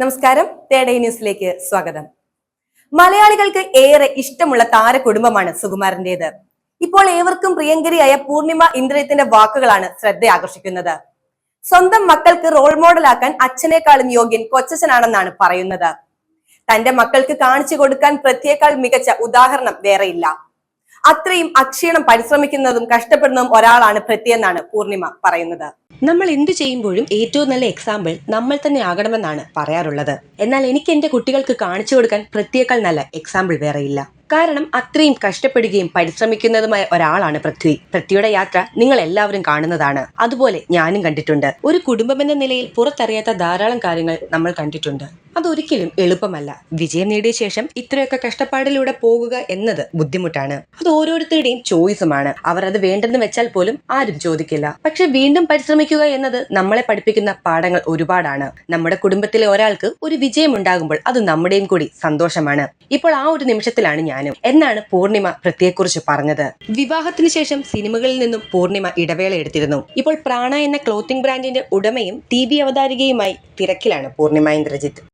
നമസ്കാരം. തേടൈ ന്യൂസിലേക്ക് സ്വാഗതം. മലയാളികൾക്ക് ഏറെ ഇഷ്ടമുള്ള താര കുടുംബമാണ് സുകുമാരന്റേത്. ഇപ്പോൾ ഏവർക്കും പ്രിയങ്കരിയായ പൂർണിമ ഇന്ദ്രയത്തിന്റെ വാക്കുകളാണ് ശ്രദ്ധ ആകർഷിക്കുന്നത് സ്വന്തം മക്കൾക്ക് റോൾ മോഡലാക്കാൻ അച്ഛനേക്കാളും യോഗ്യൻ കൊച്ചച്ഛനാണെന്നാണ് പറയുന്നത്. തന്റെ മക്കൾക്ക് കാണിച്ചു കൊടുക്കാൻ പ്രത്യേകാൾ മികച്ച ഉദാഹരണം വേറെയില്ല. അത്രയും അക്ഷീണം പരിശ്രമിക്കുന്നതും കഷ്ടപ്പെടുന്നതും ഒരാളാണ് പ്രത്യെന്നാണ് പൂർണിമ പറയുന്നത്. നമ്മൾ എന്ത് ചെയ്യുമ്പോഴും ഏറ്റവും നല്ല എക്സാമ്പിൾ നമ്മൾ തന്നെ ആകണമെന്നാണ് പറയാറുള്ളത്. എന്നാൽ എനിക്ക് എന്റെ കുട്ടികൾക്ക് കാണിച്ചു കൊടുക്കാൻ പ്രത്യേകാൽ നല്ല എക്സാമ്പിൾ വേറെയില്ല കാരണം അത്രയും കഷ്ടപ്പെടുകയും പരിശ്രമിക്കുന്നതുമായ ഒരാളാണ് പൃഥ്വി. പൃഥ്വിയുടെ യാത്ര നിങ്ങൾ എല്ലാവരും കാണുന്നതാണ്. അതുപോലെ ഞാനും കണ്ടിട്ടുണ്ട്. ഒരു കുടുംബമെന്ന നിലയിൽ പുറത്തറിയാത്ത ധാരാളം കാര്യങ്ങൾ നമ്മൾ കണ്ടിട്ടുണ്ട്. അതൊരിക്കലും എളുപ്പമല്ല. വിജയം നേടിയ ശേഷം ഇത്രയൊക്കെ കഷ്ടപ്പാടിലൂടെ പോകുക എന്നത് ബുദ്ധിമുട്ടാണ്. അത് ഓരോരുത്തരുടെയും ചോയ്സുമാണ്. അവർ അത് വേണ്ടെന്ന് വെച്ചാൽ പോലും ആരും ചോദിക്കില്ല. പക്ഷെ വീണ്ടും പരിശ്രമിക്കുക എന്നത് നമ്മളെ പഠിപ്പിക്കുന്ന പാഠങ്ങൾ ഒരുപാടാണ്. നമ്മുടെ കുടുംബത്തിലെ ഒരാൾക്ക് ഒരു വിജയം ഉണ്ടാകുമ്പോൾ അത് നമ്മുടെയും കൂടി സന്തോഷമാണ്. ഇപ്പോൾ ആ ഒരു നിമിഷത്തിലാണ് ഞാനും എന്നാണ് പൂർണിമ പൃഥ്വിയെക്കുറിച്ച് പറഞ്ഞത്. വിവാഹത്തിന് ശേഷം സിനിമകളിൽ നിന്നും പൂർണിമ ഇടവേള എടുത്തിരുന്നു. ഇപ്പോൾ പ്രാണ എന്ന ക്ലോത്തിംഗ് ബ്രാൻഡിന്റെ ഉടമയും ടി വി അവതാരികയുമായി തിരക്കിലാണ് പൂർണിമ ഇന്ദ്രജിത്ത്.